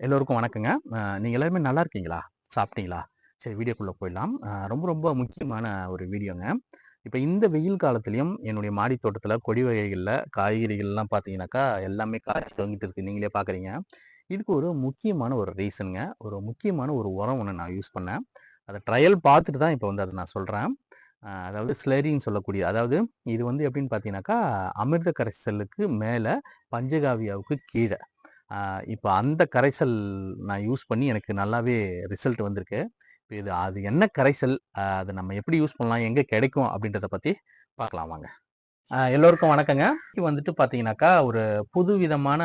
எல்லோருக்கும் வணக்கங்க. நீங்கள் எல்லாருமே நல்லா இருக்கீங்களா? சாப்பிட்டீங்களா? சரி வீடியோக்குள்ளே போயிடலாம். ரொம்ப ரொம்ப முக்கியமான ஒரு வீடியோங்க. இப்போ இந்த வெயில் காலத்துலேயும் என்னுடைய மாடி தோட்டத்தில் கொடி வகைகளில் காய்கறிகள்லாம் பார்த்தீங்கன்னாக்கா எல்லாமே காய்ச்சி தொங்கிட்டு இருக்கு. நீங்களே பார்க்குறீங்க. இதுக்கு ஒரு முக்கியமான ஒரு ரீசனுங்க. ஒரு முக்கியமான ஒரு உரம் ஒன்று நான் யூஸ் பண்ணேன். அதை ட்ரையல் பார்த்துட்டு தான் இப்போ வந்து அதை நான் சொல்கிறேன் அதாவது ஸ்லரின்னு சொல்லக்கூடிய அதாவது இது வந்து எப்படின்னு பார்த்தீங்கன்னாக்கா அமிர்த கரைசலுக்கு மேலே பஞ்சகாவியாவுக்கு கீழே. இப்போ அந்த கரைசல் நான் யூஸ் பண்ணி எனக்கு நல்லாவே ரிசல்ட் வந்திருக்கு. இப்போ இது அது என்ன கரைசல்? அதை நம்ம எப்படி யூஸ் பண்ணலாம்? எங்கே கிடைக்கும்? அப்படின்றத பற்றி பார்க்கலாம் வாங்க. எல்லோருக்கும் வணக்கங்க. இது வந்துட்டு பார்த்தீங்கன்னாக்கா ஒரு புது விதமான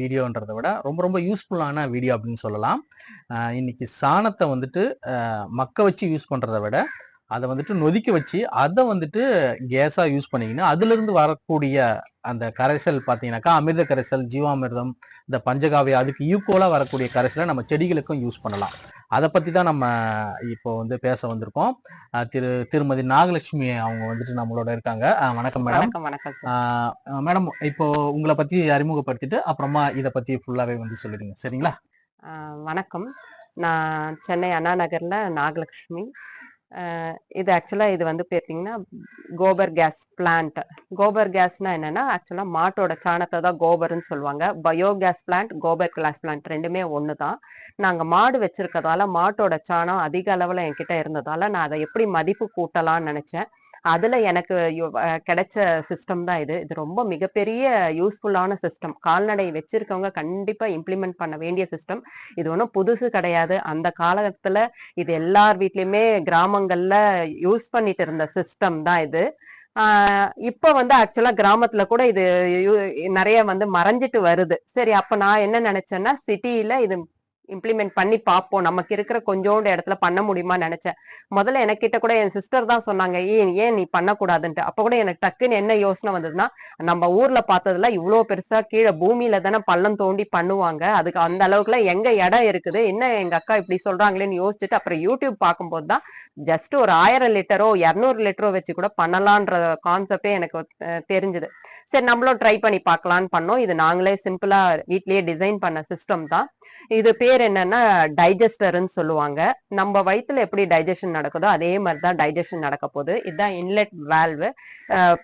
வீடியோன்றதை விட ரொம்ப ரொம்ப யூஸ்ஃபுல்லான வீடியோ அப்படின்னு சொல்லலாம். இன்னைக்கு சாணத்தை வந்துட்டு மக்க வச்சு யூஸ் பண்ணுறதை விட அதை வந்துட்டு நொதிக்க வச்சு அதை வந்துட்டு கேஸாக யூஸ் பண்ணிக்கின்னு அதுலேருந்து வரக்கூடிய அந்த கரைசல் பார்த்தீங்கன்னாக்கா அமிர்த கரைசல் ஜீவாமிர்தம் இந்த பஞ்சகாவியம் அதுக்கு ஈக்குவலாக வரக்கூடிய கரைசலை நம்ம செடிகளுக்கும் யூஸ் பண்ணலாம். அதை பற்றி தான் நம்ம இப்போ வந்து பேச வந்திருக்கோம். திரு திருமதி நாகலட்சுமி அவங்க வந்துட்டு நம்மளோட இருக்காங்க. வணக்கம் மேடம். வணக்கம் மேடம் இப்போ உங்களை பற்றி அறிமுகப்படுத்திட்டு அப்புறமா இதை பற்றி ஃபுல்லாகவே வந்து சொல்லிடுங்க. சரிங்களா? வணக்கம். நான் சென்னை அண்ணா நகர்ல நாகலட்சுமி. இது ஆக்சுவலா இது வந்து பார்த்தீங்கன்னா கோபர் கேஸ் பிளான்ட் கோபர் கேஸ்னா என்னன்னா ஆக்சுவலா மாட்டோட சாணத்தை தான் கோபர்னு சொல்லுவாங்க. Bio gas plant gobar class plant ரெண்டுமே ஒன்று தான் நாங்க மாடு வச்சிருக்கதால மாட்டோட சாணம் அதிக அளவுல என்கிட்ட இருந்ததால நான் அதை எப்படி மதிப்பு கூட்டலாம்னு நினைச்சேன். அதுல எனக்கு கிடைச்ச சிஸ்டம் தான் இது. இது ரொம்ப மிகப்பெரிய யூஸ்ஃபுல்லான சிஸ்டம் கால்நடை வச்சிருக்கவங்க கண்டிப்பா இம்ப்ளிமெண்ட் பண்ண வேண்டிய சிஸ்டம் இது ஒன்றும் புதுசு கிடையாது. அந்த காலத்துல இது எல்லார் வீட்லயுமே கிராமங்கள்ல யூஸ் பண்ணிட்டு இருந்த சிஸ்டம் தான் இது. ஆஹ் வந்து ஆக்சுவலா கிராமத்துல கூட இது யு- நிறைய வந்து மறைஞ்சிட்டு வருது. சரி அப்ப நான் என்ன நினைச்சேன்னா சிட்டியில இது இம்ப்ளிமெண்ட் பண்ணி பார்ப்போம். நமக்கு இருக்கிற கொஞ்சோண்டு இடத்துல பண்ண முடியுமா நினைச்சேன். முதல்ல எனக்கிட்ட கூட என் சிஸ்டர் தான் சொன்னாங்க ஏன் ஏன் நீ பண்ணக்கூடாதுன்ட்டு? அப்ப கூட எனக்கு டக்குன்னு என்ன யோசனை வந்ததுன்னா நம்ம ஊர்ல பார்த்ததுல இவ்வளவு பெருசா கீழே பூமியில தானே பள்ளம் தோண்டி பண்ணுவாங்க. அதுக்கு அந்த அளவுக்குலாம் எங்க இடம் இருக்குது? என்ன எங்க அக்கா இப்படி சொல்றாங்களேன்னு யோசிச்சுட்டு அப்புறம் யூடியூப் பார்க்கும்போது தான் ஜஸ்ட் ஒரு ஆயிரம் லிட்டரோ இரநூறு லிட்டரோ வச்சு கூட பண்ணலான்ற கான்செப்டே எனக்கு தெரிஞ்சுது. சரி நம்மளும் ட்ரை பண்ணி பார்க்கலான்னு பண்ணோம். இது நாங்களே சிம்பிளா வீட்லயே டிசைன் பண்ண சிஸ்டம் தான். இது பேர் என்னன்னா டைஜஸ்டர்னு சொல்லுவாங்க. நம்ம வயிற்றுல எப்படி டைஜஷன் நடக்குதோ அதே மாதிரி தான் டைஜஷன் நடக்க போகுது. இதுதான் இன்லெட் வேல்வு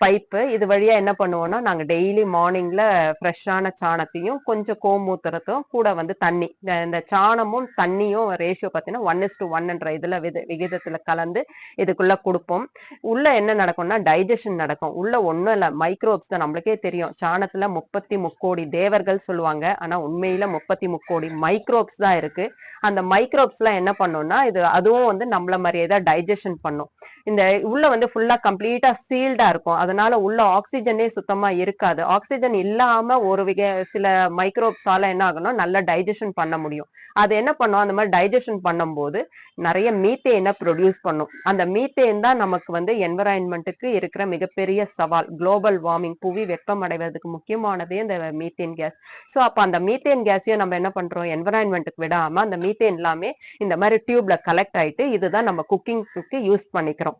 பைப்பு. இது வழியா என்ன பண்ணுவோம்னா நாங்க டெய்லி மார்னிங்ல ஃப்ரெஷ்ஷான சாணத்தையும் கொஞ்சம் கோமூத்திரத்தையும் கூட வந்து தண்ணி. இந்த- சாணமும் தண்ணியும் ரேஷியோ பார்த்தீங்கன்னா ஒன் இஸ் டு ஒன்ன்ற இதுல வித விகிதத்துல கலந்து இதுக்குள்ள கொடுப்போம். உள்ள என்ன நடக்கும்னா டைஜஷன் நடக்கும். உள்ள ஒன்றும் இல்லை. மைக்ரோப்ஸ் தான் நம்மளுக்கே தெரியும். சாணத்துல முப்பத்தி முக்கோடி தேவர்கள் சொல்லுவாங்க. ஆனா உண்மையில முப்பத்தி முக்கோடி மைக்ரோப்ஸ் தான் இருக்கு. அந்த மைக்ரோப்ஸ்லாம் என்ன பண்ணும்னா இது அதுவும் வந்து நம்மள மாதிரியே தான் டைஜஷன் பண்ணும். இந்த உள்ள வந்து ஃபுல்லா கம்ப்ளீட்டா சீல்டா இருக்கும். அதனால உள்ள ஆக்சிஜனே சுத்தமா இருக்காது. ஆக்சிஜன் இல்லாம ஒரு விக சில மைக்ரோப்ஸால என்ன ஆகும்னா நல்லா டைஜஷன் பண்ண முடியும். அது என்ன பண்ணும்? அந்த மாதிரி டைஜஷன் பண்ணும்போது நிறைய மீத்தேனை ப்ரொடியூஸ் பண்ணும். அந்த மீத்தேன் தான் நமக்கு வந்து என்வரான்மெண்ட்டுக்கு இருக்கிற மிகப்பெரிய சவால். குளோபல் வார்மிங் புவி வெப்பமடைவதற்கு முக்கியமானதே இந்த மீத்தேன் கேஸ் ஸோ அப்ப அந்த மீத்தேன் கேஸையும் நம்ம என்ன பண்றோம்? என்வரான்மெண்ட்டுக்கு விடாம அந்த மீத்தேன் எல்லாமே இந்த மாதிரி டியூப்ல கலெக்ட் ஆயிட்டு இதுதான் நம்ம குக்கிங்க்கு யூஸ் பண்ணிக்கிறோம்.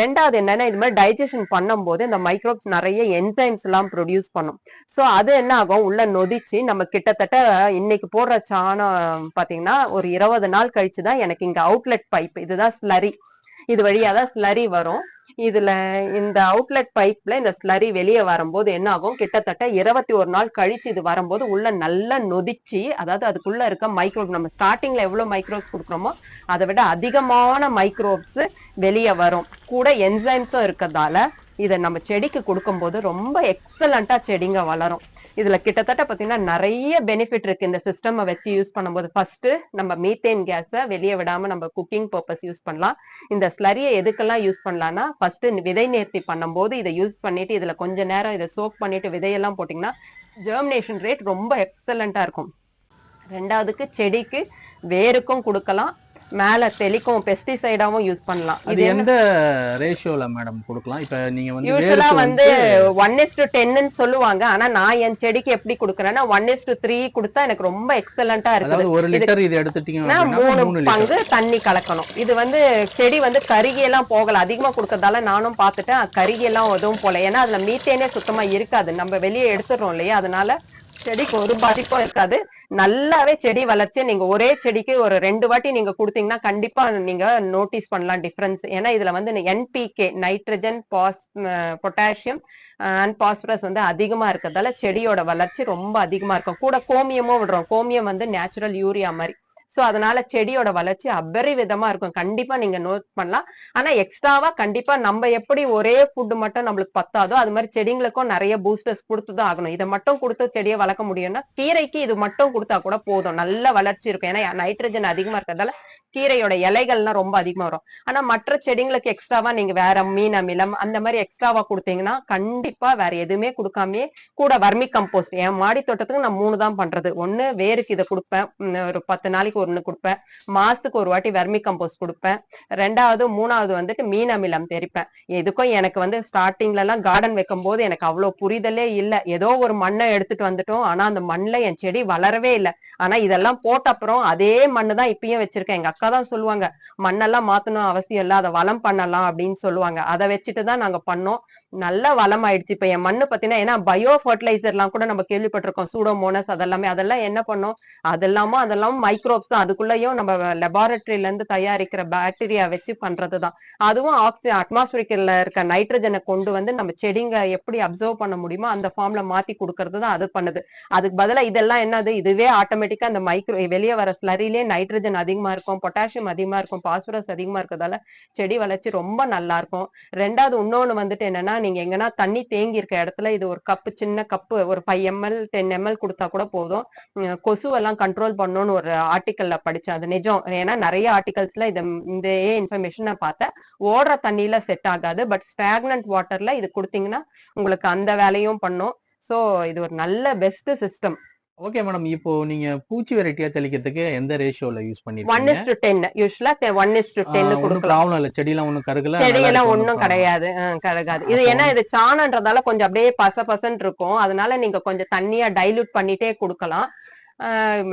ரெண்டாவது என்னன்னா இது மாதிரி டைஜஷன் பண்ணும்போது இந்த மைக்ரோப்ஸ் நிறைய என்சைம்ஸ் எல்லாம் ப்ரொடியூஸ் பண்ணும். ஸோ அது என்ன ஆகும்? உள்ள நொதிச்சு நம்ம கிட்டத்தட்ட இன்னைக்கு போடுற சாணம் பாத்தீங்கன்னா ஒரு இருபது நாள் கழிச்சு தான் எனக்கு இங்க அவுட்லெட் பைப் இதுதான் ஸ்லரி இது வழியா தான் ஸ்லரி வரும். இதுல இந்த அவுட்லெட் பைப்ல இந்த ஸ்லரி வெளியே வரும்போது என்ன ஆகும் கிட்டத்தட்ட இருபத்தி ஒரு நாள் கழிச்சு இது வரும்போது உள்ள நல்லா நொதிச்சு அதாவது அதுக்குள்ள இருக்க மைக்ரோப் நம்ம ஸ்டார்டிங்ல எவ்வளவு மைக்ரோப்ஸ் கொடுக்குறோமோ அதை விட அதிகமான மைக்ரோப்ஸ் வெளியே வரும். கூட என்சைம்ஸும் இருக்கிறதால இதை நம்ம செடிக்கு கொடுக்கும்போது ரொம்ப எக்ஸலண்டா செடிங்க வளரும். இதுல கிட்டத்தட்ட பாத்தீங்கன்னா நிறைய பெனிஃபிட் இருக்கு. இந்த சிஸ்டம் வச்சு யூஸ் பண்ணும்போது ஃபர்ஸ்ட் நம்ம மீத்தேன் கேஸை வெளியே விடாம நம்ம குக்கிங் பர்பஸ் யூஸ் பண்ணலாம். இந்த ஸ்லரியை எதுக்கெல்லாம் யூஸ் பண்ணலாம்னா ஃபர்ஸ்ட் விதை நேர்த்தி பண்ணும்போது இதை யூஸ் பண்ணிட்டு இதுல கொஞ்ச நேரம் இதை சோக் பண்ணிட்டு விதையெல்லாம் போட்டீங்கன்னா ஜெர்மினேஷன் ரேட் ரொம்ப எக்ஸலண்டா இருக்கும். ரெண்டாவதுக்கு செடிக்கு வேருக்கும் கொடுக்கலாம். மேல தெளிக்கும் பெஸ்டிசைடாவும் யூஸ் பண்ணலாம். இது எந்த ரேஷியோல மேடம் கொடுக்கலாம்? இப்போ நீங்க வந்து வேருக்கு வந்து ஒன் இஸ் டு டென்னு சொல்லுவாங்க. ஆனா நான் என் செடிக்கு எப்படி கொடுக்குறேன்னா ஒன் இஸ் டு த்ரீ கொடுத்தா எனக்கு ரொம்ப எக்ஸலண்டா இருக்குது. ஒரு லிட்டர் இது எடுத்துட்டீங்கன்னா மூணு பங்கு தண்ணி கலக்கணும். இது வந்து செடி வந்து கருகி எல்லாம் போகல. அதிகமா கொடுக்கறதால நானும் பார்த்துட்டேன். கருகி எல்லாம் எதுவும் போல ஏன்னா அதுல மீத்தேனே சுத்தமா இருக்காது. நம்ம வெளியே எடுத்துடுறோம் இல்லையா? அதனால செடிக்கு ஒரு பாதிப்பும் இருக்காது. நல்லாவே செடி வளர்ச்சி நீங்க ஒரே செடிக்கு ஒரு ரெண்டு வாட்டி நீங்க கொடுத்தீங்கன்னா கண்டிப்பா நீங்க நோட்டீஸ் பண்ணலாம் டிஃபரன்ஸ் ஏன்னா இதுல வந்து NPK nitrogen phos potassium and phosphorus வந்து அதிகமா இருக்கிறதால செடியோட வளர்ச்சி ரொம்ப அதிகமா இருக்கும். கூட கோமியமும் விடுறோம். கோமியம் வந்து நேச்சுரல் யூரியா மாதிரி. சோ அதனால செடியோட வளர்ச்சி அபரிவிதமா இருக்கும். கண்டிப்பா நீங்க நோட் பண்ணலாம். ஆனா எக்ஸ்ட்ராவா கண்டிப்பா நம்ம எப்படி ஒரே ஃபுட்டு மட்டும் நம்மளுக்கு பத்தாதோ அது மாதிரி செடிங்களுக்கும் நிறைய பூஸ்டர்ஸ் கொடுத்துதான் ஆகணும். இதை மட்டும் கொடுத்து செடியை வளர்க்க முடியும்னா கீரைக்கு இது மட்டும் கொடுத்தா கூட போதும். நல்ல வளர்ச்சி இருக்கும். ஏன்னா நைட்ரஜன் அதிகமா இருக்கிறதால கீரையோட இலைகள்லாம் ரொம்ப அதிகமா வரும். ஆனா மற்ற செடிங்களுக்கு எக்ஸ்ட்ராவா நீங்க வேற மீன் அமிலம் அந்த மாதிரி எக்ஸ்ட்ராவா கொடுத்தீங்கன்னா கண்டிப்பா வேற எதுவுமே கொடுக்காமயே கூட வர்மி கம்போஸ்ட் என் மாடி தோட்டத்துக்கு நான் மூணு தான் பண்றது. ஒண்ணு வேருக்கு இதை கொடுப்பேன். ஒரு பத்து நாளைக்கு ஒன்று கொடுப்பேன். மாசத்துக்கு ஒரு வாட்டி வர்மி கம்போஸ்ட் கொடுப்பேன். ரெண்டாவது மூணாவது வந்துட்டு மீன் அமிலம் தெரிப்பேன் எதுக்கும் எனக்கு வந்து ஸ்டார்டிங்ல எல்லாம் கார்டன் வைக்கும் போது எனக்கு அவ்வளவு புரிதலே இல்ல. ஏதோ ஒரு மண்ணை எடுத்துட்டு வந்துட்டோம். ஆனா அந்த மண்ணுல என் செடி வளரவே இல்லை. ஆனா இதெல்லாம் போட்ட அப்புறம் அதே மண்ணு தான் இப்பயும் வச்சிருக்கேன். எங்க அக்கா தான் சொல்லுவாங்க மண்ணெல்லாம் மாத்தணும் அவசியம் இல்ல. அதை வளம் பண்ணலாம் அப்படின்னு சொல்லுவாங்க. அதை வச்சுட்டு தான் நாங்க பண்ணோம். நல்ல வளம் ஆயிடுச்சு இப்ப என் மண்ணு பாத்தீங்கன்னா ஏன்னா பயோ ஃபர்டிலைசர்லாம் கூட நம்ம கேள்விப்பட்டிருக்கோம். சூடோமோனஸ் அதெல்லாமே அதெல்லாம் என்ன பண்ணோம்? அதெல்லாமோ அதெல்லாம் மைக்ரோப்ஸ் தான். அதுக்குள்ளேயும் நம்ம லெபார்டரியில இருந்து தயாரிக்கிற பாக்டீரியா வச்சு பண்றதுதான் அதுவும் ஆக்சி அட்மாஸ்பிரிக்கல்ல இருக்க நைட்ரஜனை கொண்டு வந்து நம்ம செடிங்க எப்படி அப்சர்வ் பண்ண முடியுமோ அந்த ஃபார்ம்ல மாத்தி கொடுக்கறது தான் அது பண்ணுது. அதுக்கு பதிலா இதெல்லாம் என்னது? இதுவே ஆட்டோமேட்டிக்கா அந்த மைக்ரோ வெளியே வர ஸ்லரிலே நைட்ரஜன் அதிகமா இருக்கும் பொட்டாசியம் அதிகமா இருக்கும் பாஸ்பரஸ் அதிகமா இருக்கிறதால செடி வளர்ச்சி ரொம்ப நல்லா இருக்கும். ரெண்டாவது இன்னொன்னு வந்துட்டு என்னன்னா நீங்க எங்கன்னா தண்ணி தேங்கி இருக்க இடத்துல இது ஒரு கப்பு சின்ன கப்பு ஒரு ஃபைவ் எம்எல் டென் எம்எல் கொடுத்தா கூட போதும். கொசுவெல்லாம் கண்ட்ரோல் பண்ணணும்னு ஒரு ஆர்டிக்கல்ல படிச்சேன். அது நிஜம். ஏன்னா நிறைய ஆர்டிகல்ஸ்ல இது இந்த இன்ஃபர்மேஷன் நான் பார்த்தேன். ஓடுற தண்ணியில செட் ஆகாது. பட் ஸ்டாக்னன்ட் வாட்டர்ல இது கொடுத்தீங்கன்னா உங்களுக்கு அந்த வேலையும் பண்ணும். சோ இது ஒரு நல்ல பெஸ்ட் சிஸ்டம் ஓகே மேடம் இப்போ நீங்க பூச்சி வெரைட்டியா தெளிக்கிறதுக்கு எந்த ரேஷியோல யூஸ் பண்ணிருக்கீங்க? இஸ் டு டென் யூஸ்வலா ஒன் இஸ் டு டென் ஒன்னும் கொடுக்கலாம். ப்ராப்ளம் இல்ல. செடியெல்லாம் ஒண்ணும் கருகல செடியெல்லாம் ஒண்ணும் கிடையாது. கருகாது. இது ஏன்னா இது சாணன்றதால கொஞ்சம் அப்படியே பச பசன்னு இருக்கும் அதனால நீங்க கொஞ்சம் தண்ணியா டைலூட் பண்ணிட்டே கொடுக்கலாம்.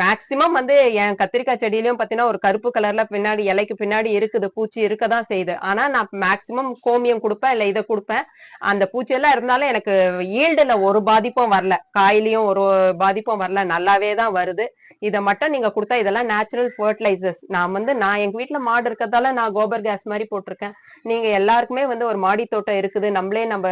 மேக்சிமம் வந்து என் கத்திரிக்காய் செடியிலயும் பாத்தீங்கன்னா ஒரு கருப்பு கலர்ல பின்னாடி இலைக்கு பின்னாடி இருக்குது பூச்சி இருக்கதான் செய்யுது. ஆனா நான் மேக்சிமம் கோமியம் கொடுப்பேன் இல்ல இதை கொடுப்பேன். அந்த பூச்சி எல்லாம் இருந்தாலும் எனக்கு ஈல்டுல ஒரு பாதிப்பும் வரல. காயிலையும் ஒரு பாதிப்பும் வரல. நல்லாவே தான் வருது. இதை மட்டும் நீங்க கொடுத்தா இதெல்லாம் நேச்சுரல் ஃபர்டிலைசர்ஸ் நான் வந்து நான் எங்க வீட்டுல மாடு இருக்கிறதால நான் கோபர் கேஸ் மாதிரி போட்டிருக்கேன். நீங்க எல்லாருக்குமே வந்து ஒரு மாடி தோட்டம் இருக்குது. நம்மளே நம்ம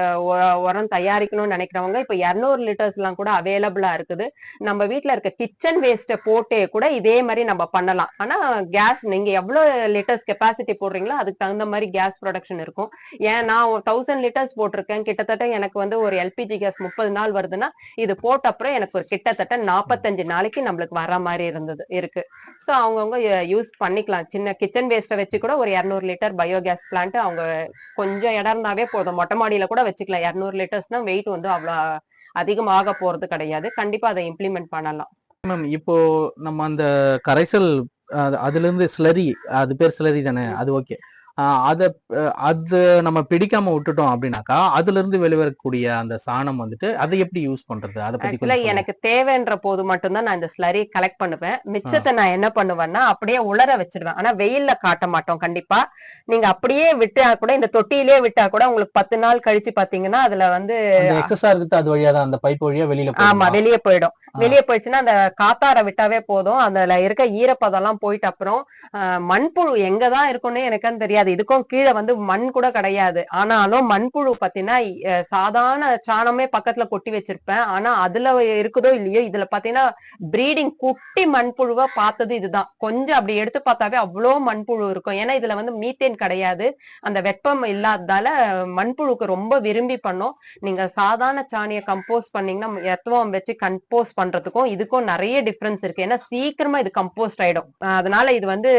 உரம் தயாரிக்கணும்னு நினைக்கிறவங்க இப்ப இருநூறு லிட்டர்ஸ் எல்லாம் கூட அவைலபிளா இருக்குது. நம்ம வீட்டுல இருக்க கிட் கிச்சன் வேஸ்ட போட்டே கூட இதே மாதிரி நம்ம பண்ணலாம். ஆனா கேஸ் நீங்க எவ்வளவு லிட்டர்ஸ் கெப்பாசிட்டி போடுறீங்களோ அதுக்கு தகுந்த மாதிரி கேஸ் ப்ரொடக்ஷன் இருக்கும். ஏன் நான் தௌசண்ட் லிட்டர்ஸ் போட்டிருக்கேன். கிட்டத்தட்ட எனக்கு வந்து ஒரு எல்பிஜி கேஸ் முப்பது நாள் வருதுன்னா இது போட்ட அப்புறம் எனக்கு ஒரு கிட்டத்தட்ட நாற்பத்தஞ்சு நாளைக்கு நம்மளுக்கு வர மாதிரி இருந்தது இருக்கு. ஸோ அவங்கவுங்க யூஸ் பண்ணிக்கலாம். சின்ன கிச்சன் வேஸ்ட்டை வச்சு கூட ஒரு இரநூறு லிட்டர் பயோகேஸ் பிளான்ட் அவங்க கொஞ்சம் இடம் இருந்தாவே போதும். மொட்டை மாடியில கூட வச்சுக்கலாம். இரநூறு லிட்டர்ஸ்னா வெயிட் வந்து அவ்வளோ அதிகமாக போறது கிடையாது. கண்டிப்பா அதை இம்ப்ளிமெண்ட் பண்ணலாம். மேம் இப்போ நம்ம அந்த கரைசல் அது- அதுல இருந்து ஸ்லரி அது பேர் ஸ்லரி தானே அது ஓகே அத அது நம்ம பிடிக்காம விட்டுட்டோம் அப்படின்னாக்கா அதுல இருந்து வெளிவரக்கூடிய அந்த சாணம் வந்துட்டு அதை எப்படி யூஸ் பண்றது அதை பத்தி. எனக்கு தேவைன்ற போது மட்டும்தான் நான் இந்த ஸ்லரி கலெக்ட் பண்ணுவேன் மிச்சத்தை நான் என்ன பண்ணுவேன்னா அப்படியே உலர வச்சிடுவேன் ஆனா வெயில்ல காட்ட மாட்டோம் கண்டிப்பா நீங்க அப்படியே விட்டா கூட இந்த தொட்டியிலே விட்டா கூட உங்களுக்கு பத்து நாள் கழிச்சு பாத்தீங்கன்னா அதுல வந்து எக்ஸஸா இருக்குது அது வழியா தான் அந்த பைப் வழியா வெளியில ஆமா? வெளியே போயிடும். வெளியே போயிடுச்சுன்னா அந்த காத்தார விட்டாவே போதும். அதுல இருக்க ஈரப்பதம் எல்லாம் போயிட்டு அப்புறம் மண்புழு எங்கதான் இருக்கும்னு எனக்குன்னு தெரியாது. இதுக்கும் கீழே வந்து மண் கூட கிடையாது. ஆனாலும் மண்புழு பாத்தீங்கன்னா சாதாரண சாணமே பக்கத்துல கொட்டி வச்சிருப்பேன். ஆனா அதுல இருக்குதோ இல்லையோ இதுல பாத்தீங்கன்னா பிரீடிங் குட்டி மண்புழுவை பார்த்தது இதுதான். கொஞ்சம் அப்படி எடுத்து பார்த்தாவே அவ்வளோ மண்புழு இருக்கும். ஏன்னா இதுல வந்து மீத்தேன் கிடையாது. அந்த வெப்பம் இல்லாததால மண்புழுக்கு ரொம்ப விரும்பி பண்ணும். நீங்க சாதாரண சாணியை கம்போஸ் பண்ணீங்கன்னா எத்துவம் வச்சு கம்போஸ் பண்றதுக்கும் இதுக்கும் நிறைய டிஃபரன்ஸ் இருக்கு. ஏன்னா சீக்கிரமா இது கம்போஸ்ட் ஆயிடும். அதனால இது வந்து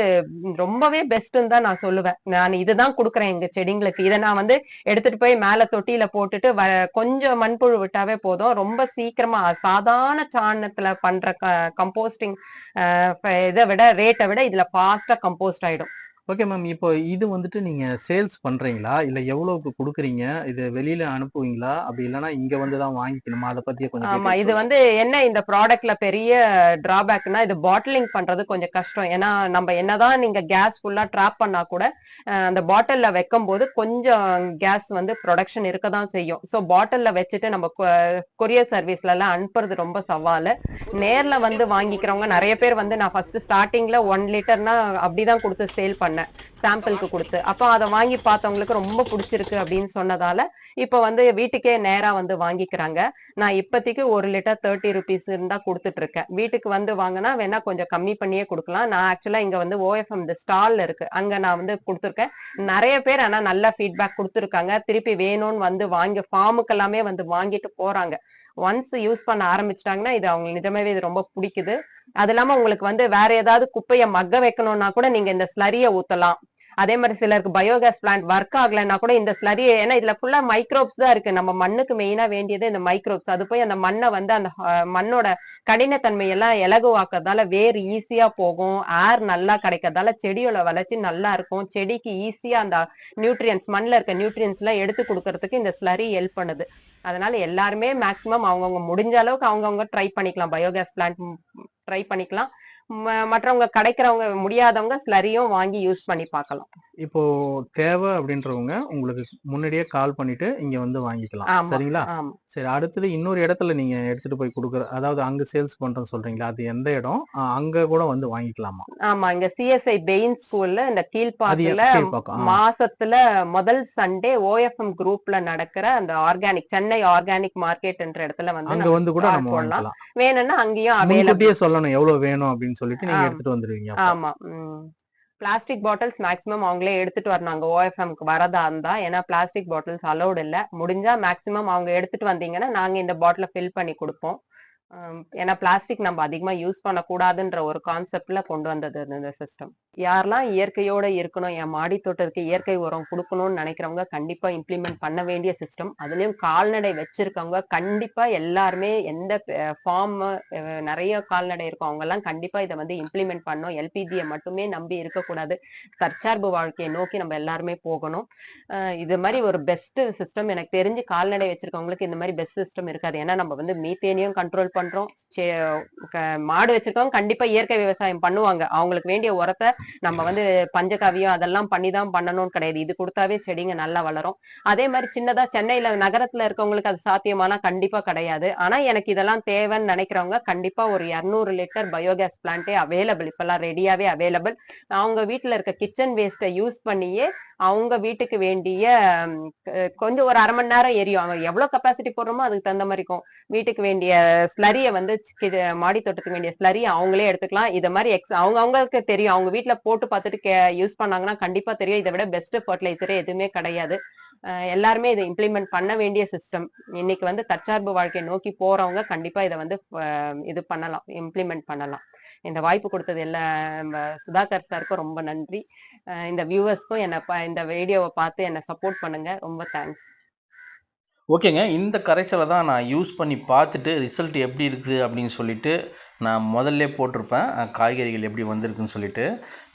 ரொம்பவே பெஸ்ட்னு தான் நான் சொல்லுவேன். நான் இதுதான் கொடுக்குறேன் எங்க செடிங்களுக்கு. இதை நான் வந்து எடுத்துட்டு போய் மேல தொட்டியில போட்டுட்டு வ கொஞ்சம் மண்புழு விட்டாவே போதும். ரொம்ப சீக்கிரமா சாதாரண சாணத்துல பண்ற கம்போஸ்டிங் இதை விட ரேட்டை விட இதுல ஃபாஸ்டா கம்போஸ்ட் ஆயிடும். ஓகே மேம் இப்போ இது வந்துட்டு நீங்க சேல்ஸ் பண்றீங்களா? இல்ல எவ்வளவுக்கு கொடுக்குறீங்க? இது வெளியில அனுப்புவீங்களா? அப்படி இல்லைன்னா இங்க வந்து தான் வாங்கிக்கணுமா? அதை பத்தியே கொஞ்சம் ஆமா. இது வந்து என்ன இந்த ப்ராடக்ட்ல பெரிய டிராபேக்னா இது பாட்டிலிங் பண்றது கொஞ்சம் கஷ்டம். ஏன்னா நம்ம என்னதான் நீங்க கேஸ் ஃபுல்லா ட்ராப் பண்ணா கூட அந்த பாட்டில்ல வைக்கும் போது கொஞ்சம் கேஸ் வந்து ப்ரொடக்ஷன் இருக்க தான் செய்யும். ஸோ பாட்டில்ல வச்சுட்டு நம்ம கொரியர் சர்வீஸ்ல எல்லாம் அனுப்புறது ரொம்ப சவாலு. நேர்ல வந்து வாங்கிக்கிறவங்க நிறைய பேர் வந்து நான் ஃபர்ஸ்ட் ஸ்டார்டிங்ல ஒன் லிட்டர்னா அப்படிதான் கொடுத்து சேல் பண்ணேன். சாம்பிளுக்கு கொடுத்து. அப்போ அதை வாங்கி பார்த்தவங்களுக்கு ரொம்ப பிடிச்சிருக்கு அப்படின்னு சொன்னதால இப்போ வந்து வீட்டுக்கே நேரா வந்து வாங்கிக்கிறாங்க. நான் இப்போதைக்கு ஒரு லிட்டர் தேர்ட்டி ருபீஸ் இருந்தா கொடுத்துட்டு இருக்கேன் வீட்டுக்கு வந்து வாங்கினா வேணா கொஞ்சம் கம்மி பண்ணியே கொடுக்கலாம். நான் ஆக்சுவலா இங்க வந்து ஓஎஃப்எம் இந்த ஸ்டால் இருக்கு. அங்க நான் வந்து கொடுத்துருக்கேன். நிறைய பேர் ஆனா நல்ல ஃபீட்பேக் கொடுத்துருக்காங்க. திருப்பி வேணும்னு வந்து வாங்கி ஃபார்முக்கு எல்லாமே வந்து வாங்கிட்டு போறாங்க. ஒன்ஸ் யூஸ் பண்ண ஆரம்பிச்சிட்டாங்கன்னா இது அவங்களுக்கு நிஜமாவே இது ரொம்ப பிடிக்குது. அது இல்லாம உங்களுக்கு வந்து வேற ஏதாவது குப்பையை மக்க வைக்கணும்னா கூட நீங்க இந்த ஸ்லரிய ஊத்தலாம். அதே மாதிரி சிலருக்கு பயோகேஸ் பிளான்ட் ஒர்க் ஆகலைன்னா கூட இந்த ஸ்லரி ஏன்னா இதுல ஃபுல்லா மைக்ரோப்ஸ் தான் இருக்கு. நம்ம மண்ணுக்கு மெயினா வேண்டியது இந்த மைக்ரோப்ஸ் அது போய் அந்த மண்ணை வந்து அந்த மண்ணோட கடினத்தன்மை எல்லாம் இலகுவாக்குறதால வேர் ஈஸியா போகும். ஏர் நல்லா கிடைக்கிறதால செடியோட வளர்ச்சி நல்லா இருக்கும். செடிக்கு ஈஸியா அந்த நியூட்ரியன்ஸ் மண்ணில் இருக்க நியூட்ரியன்ஸ் எல்லாம் எடுத்து கொடுக்கறதுக்கு இந்த ஸ்லரி ஹெல்ப் பண்ணுது. அதனால எல்லாருமே மேக்சிமம் அவங்கவுங்க முடிஞ்ச அளவுக்கு அவங்கவுங்க ட்ரை பண்ணிக்கலாம். பயோகேஸ் பிளான்ட் ட்ரை பண்ணிக்கலாம். மற்றவங்க கிடைக்கிறவங்க முடியாதவங்க ஸ்லரியும் வாங்கி யூஸ் பண்ணி பார்க்கலாம். இப்போ தேவை அப்படின்றவங்க உங்களுக்கு முன்னாடியே கால் பண்ணிட்டு இங்க வந்து வாங்கிக்கலாம். சரிங்களா? சரி அடுத்தது இன்னொரு இடத்துல நீங்க எடுத்துட்டு போய் கொடுக்குற அதாவது அங்க சேல்ஸ் பண்றேன்னு சொல்றீங்களா? அது எந்த இடம்? அங்க கூட வந்து வாங்கிக்கலாமா? ஆமா இங்க சிஎஸ்ஐ பெயின் ஸ்கூல்ல இந்த பக்கம் மாசத்துல முதல் சண்டே ஓஎஃப்எம் குரூப்ல நடக்கிற அந்த ஆர்கானிக் சென்னை ஆர்கானிக் மார்க்கெட்ன்ற இடத்துல வந்து அங்க வந்து கூட நம்ம வாங்கிக்கலாம். வேணும்னா அங்கேயும் அவைலபிள் சொல்லணும் எவ்வளவு வேணும் அப்படின்னு சொல்லிட்டு நீங்க. எடுத்துட்டு வந்துருவீங்க. ஆமா பிளாஸ்டிக் பாட்டில்ஸ் மேக்ஸிமம் அவங்களே எடுத்துட்டு வரணும் ஓஎஃப்எம்க்கு வரதா இருந்தா ஏன்னா பிளாஸ்டிக் பாட்டில்ஸ் அலௌட் இல்ல. முடிஞ்சா மேக்ஸிமம் அவங்க எடுத்துட்டு வந்தீங்கன்னா நாங்க இந்த பாட்டில ஃபில் பண்ணி கொடுப்போம். ஏன்னா பிளாஸ்டிக் நம்ம அதிகமா யூஸ் பண்ணக்கூடாதுன்ற ஒரு கான்செப்ட்ல கொண்டு வந்தது இந்த சிஸ்டம் யாரெல்லாம் இயற்கையோட இருக்கணும் என் மாடி தோட்டத்துக்கு இயற்கை உரம் கொடுக்கணும்னு நினைக்கிறவங்க கண்டிப்பா இம்ப்ளிமெண்ட் பண்ண வேண்டிய சிஸ்டம் அதுலயும் கால்நடை வச்சிருக்கவங்க கண்டிப்பா எல்லாருமே எந்த ஃபார்ம் நிறைய கால்நடை இருக்கும். அவங்க எல்லாம் கண்டிப்பா இதை வந்து இம்ப்ளிமெண்ட் பண்ணணும். எல்பிஜியை மட்டுமே நம்பி இருக்கக்கூடாது. தற்சார்பு வாழ்க்கையை நோக்கி நம்ம எல்லாருமே போகணும். இது மாதிரி ஒரு பெஸ்ட் சிஸ்டம் எனக்கு தெரிஞ்சு கால்நடை வச்சிருக்கவங்களுக்கு இந்த மாதிரி பெஸ்ட் சிஸ்டம் இருக்காது. ஏன்னா நம்ம வந்து மீத்தேனையும் கண்ட்ரோல் பண்றோம். சே- க- மாடு வச்சிருக்கவங்க கண்டிப்பா இயற்கை விவசாயம் பண்ணுவாங்க. அவங்களுக்கு வேண்டிய உரத்தை நம்ம வந்து பஞ்சகாவியம் அதெல்லாம் பண்ணி தான் பண்ணணும்னு கிடையாது. இது கொடுத்தாவே செடிங்க நல்லா வளரும். அதே மாதிரி சின்னதா சென்னையில நகரத்துல இருக்கவங்களுக்கு அது சாத்தியமானா கண்டிப்பா கிடையாது. ஆனா எனக்கு இதெல்லாம் தேவைன்னு நினைக்கிறவங்க கண்டிப்பா ஒரு இருநூறு லிட்டர் பயோகேஸ் பிளான்ட்டே அவைலபிள் இப்பெல்லாம் ரெடியாவே அவைலபிள் அவங்க வீட்டுல இருக்க கிச்சன் வேஸ்ட்டை யூஸ் பண்ணியே அவங்க வீட்டுக்கு வேண்டிய கொஞ்சம் ஒரு அரை மணி நேரம் எரியும். அவங்க எவ்வளவு கெப்பாசிட்டி போடுறோமோ அதுக்கு தகுந்த மாதிரி இருக்கும். வீட்டுக்கு வேண்டிய ஸ்லரிய வந்து இது மாடி தோட்டத்துக்கு வேண்டிய ஸ்லரிய அவங்களே எடுத்துக்கலாம். இதை மாதிரி எக்ஸ் அவங்க அவங்களுக்கு தெரியும். அவங்க வீட்டுல போட்டு பார்த்துட்டு யூஸ் பண்ணாங்கன்னா கண்டிப்பா தெரியும். இதை விட பெஸ்ட் ஃபர்டிலைசரே எதுவுமே கிடையாது. எல்லாருமே இதை இம்ப்ளிமெண்ட் பண்ண வேண்டிய சிஸ்டம் இன்னைக்கு வந்து தற்சார்பு வாழ்க்கையை நோக்கி போறவங்க கண்டிப்பா இதை வந்து இது பண்ணலாம். இம்ப்ளிமெண்ட் பண்ணலாம். இந்த வாய்ப்பு கொடுத்தது எல்லா நம்ம சுதாகர் சாருக்கும் ரொம்ப நன்றி. இந்த வியூவர்ஸ்க்கும் என்னை இந்த வீடியோவை பார்த்து என்னை சப்போர்ட் பண்ணுங்க. ரொம்ப தேங்க்ஸ் ஓகேங்க. இந்த கரைசலை தான் நான் யூஸ் பண்ணி பார்த்துட்டு ரிசல்ட் எப்படி இருக்குது அப்படின்னு சொல்லிட்டு நான் முதல்ல போட்டிருப்பேன். காய்கறிகள் எப்படி வந்திருக்குன்னு சொல்லிட்டு.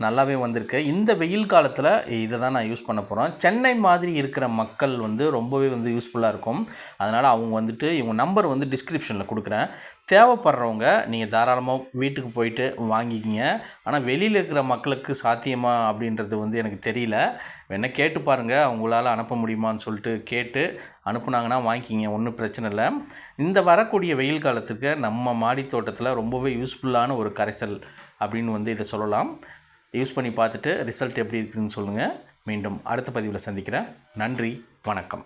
நல்லாவே வந்திருக்கு. இந்த வெயில் காலத்தில் இதை தான் நான் யூஸ் பண்ண போகிறோம் சென்னை மாதிரி இருக்கிற மக்கள் வந்து ரொம்பவே வந்து யூஸ்ஃபுல்லாக இருக்கும். அதனால் அவங்க வந்துட்டு இவங்க நம்பர் வந்து டிஸ்கிரிப்ஷனில் கொடுக்குறேன். தேவைப்படுறவங்க நீங்கள் தாராளமாக வீட்டுக்கு போயிட்டு வாங்கிக்கிங்க. ஆனால் வெளியில் இருக்கிற மக்களுக்கு சாத்தியமா அப்படின்றது வந்து எனக்கு தெரியல. வேணால் கேட்டு பாருங்கள் அவங்களால அனுப்ப முடியுமான்னு சொல்லிட்டு கேட்டு அனுப்புனாங்கன்னா வாங்கிக்கிங்க ஒன்றும் பிரச்சனை இல்லை. இந்த வரக்கூடிய வெயில் காலத்துக்கு நம்ம மாடி தோட்டத்தில் ரொம்பவே யூஸ்ஃபுல்லான ஒரு கரைசல் அப்படின்னு வந்து இதை சொல்லலாம். யூஸ் பண்ணி பார்த்துட்டு ரிசல்ட் எப்படி இருக்குதுன்னு சொல்லுங்கள் மீண்டும் அடுத்த பதிவில் சந்திக்கிறேன். நன்றி வணக்கம்.